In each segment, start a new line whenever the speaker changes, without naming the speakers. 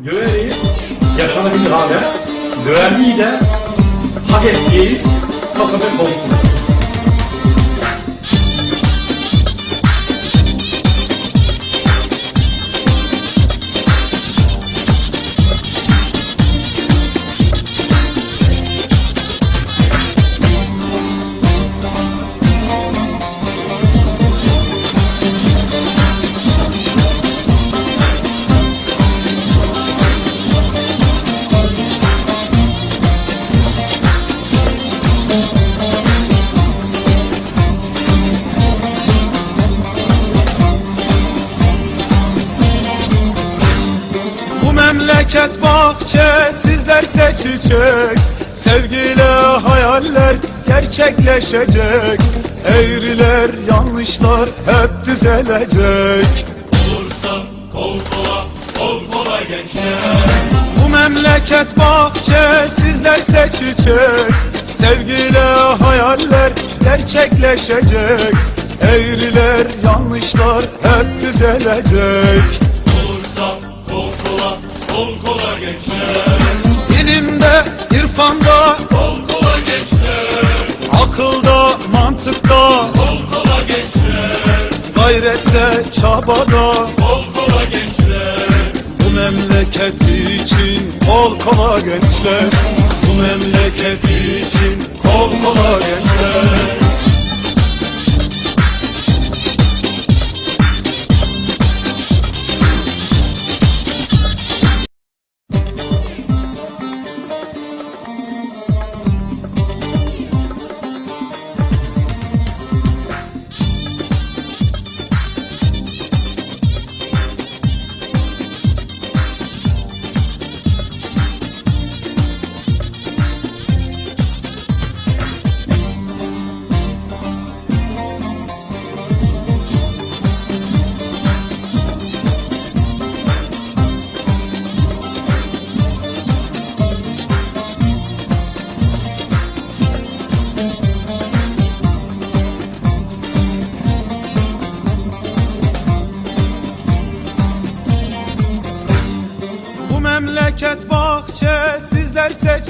Döveri yaşanabilir hale, döverliği de. Hak ettiği takımın olsun.
Memleket bahçe sizlerse çiçek Sevgiyle hayaller gerçekleşecek. Eğriler yanlışlar hep düzelecek.
Olursa kol kola, kol kola gençler.
Bu memleket bahçe sizlerse çiçek Sevgiyle hayaller gerçekleşecek. Eğriler yanlışlar hep düzelecek.
Olursa kol kola, kol kola gençler
İlimde, irfanda,
Kol kola gençler
akılda, mantıkta.
Kol kola gençler
Gayrette, çabada.
Kol kola gençler
Bu memleket için kol kola gençler Bu memleket için kol kola gençler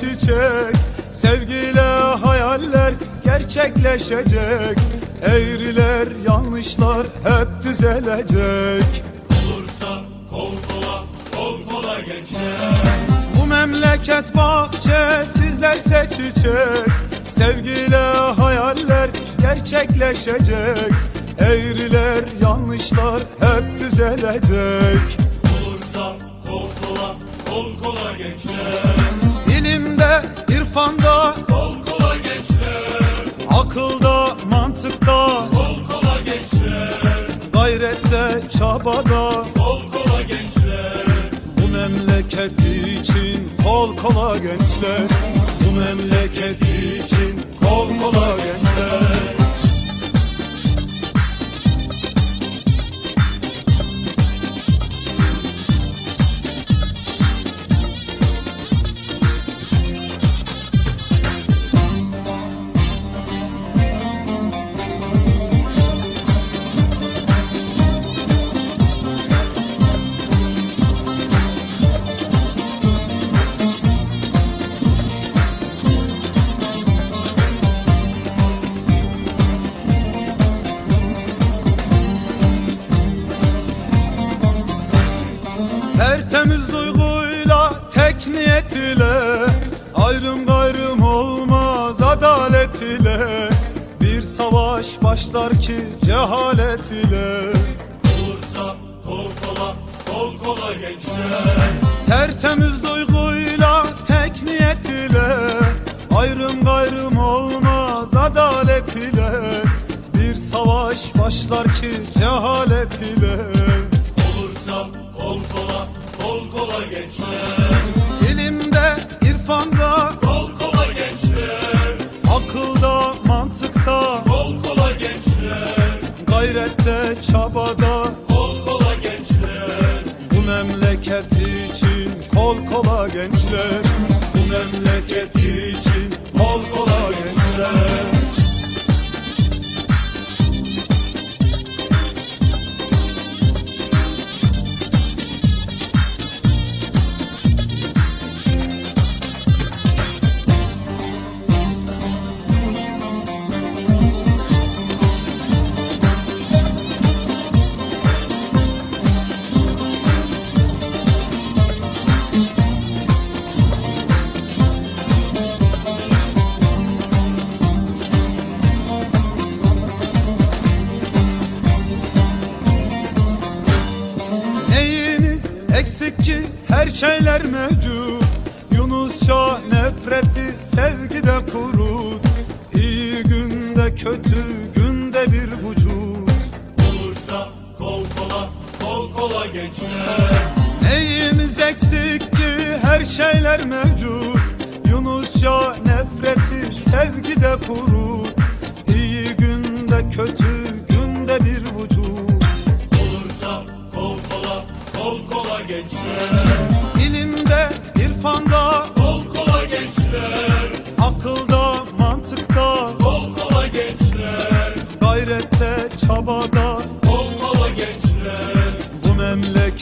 çiçek Sevgiyle hayaller gerçekleşecek. Eğriler yanlışlar hep düzelecek.
Olursa kol kola, kol kola gençler
Bu memleket bahçe sizlerse çiçek. Sevgiyle hayaller gerçekleşecek. Eğriler yanlışlar hep düzelecek.
Olursa kol kola, kol kola gençler
İlimde, irfanda,
Kol kola gençler
akılda, mantıkta.
Kol kola gençler
Gayrette, çabada.
Kol kola gençler
Bu memleket için kol kola gençler. Bu memleket için kol kola gençler başlar ki cehalet ile
Olursa kol kola, kol kola gençler.
Tertemiz duyguyla, tek niyet ile Ayrım gayrım olmaz adalet ile. Bir savaş başlar ki cehalet ile.
Olursa kol kola, kol kola gençler
Gayrette, eksik ki her şeyler mevcut. Yunusça nefreti sevgide kurut İyi günde kötü günde bir vücut.
Olursa kol kola, kol kola gençler
Neyimiz eksik ki her şeyler mevcut? Yunusça nefreti sevgide kurut İyi günde kötü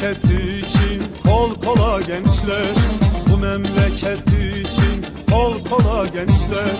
memleket için kol kola gençler. Bu memleket için kol kola gençler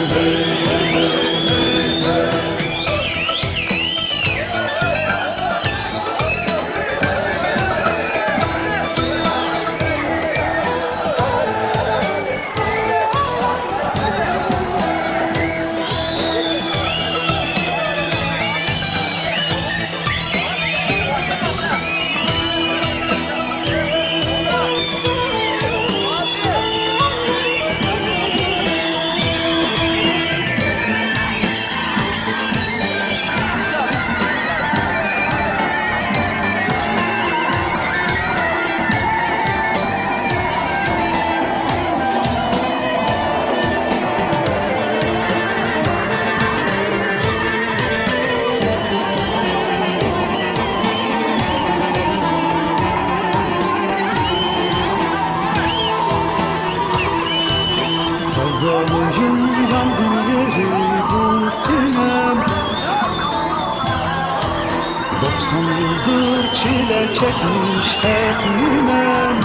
Sevdalıyım yangın yeri bu sinem. 90 yıldır çile çekmiş hep ninem.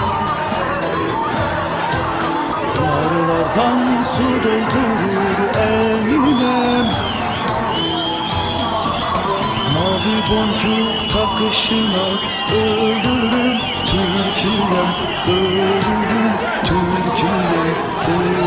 Pınarlardan su doldurur eninem Mavi boncuk takışına ölürüm. Türkiye'm ölürüm. Türkiye'm ölürüm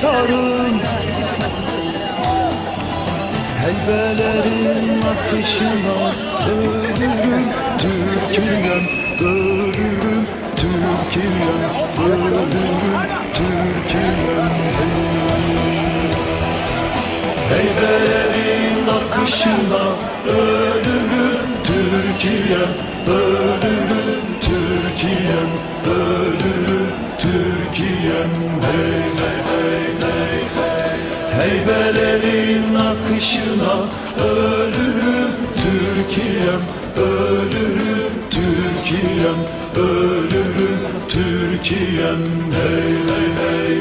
efkarım Helvelerin akışına ölürüm. Türkiye'm ölürüm. Türkiye'm ölürüm. Türkiye'm Heybelerin akışına ölürüm. Türkiye'm ölürüm. Türkiye'm ölürüm. Türkiye'm hey hey Heybelerin akışına ölürüm Türkiye'm ölürüm Türkiye'm ölürüm Türkiye'm. Hey hey hey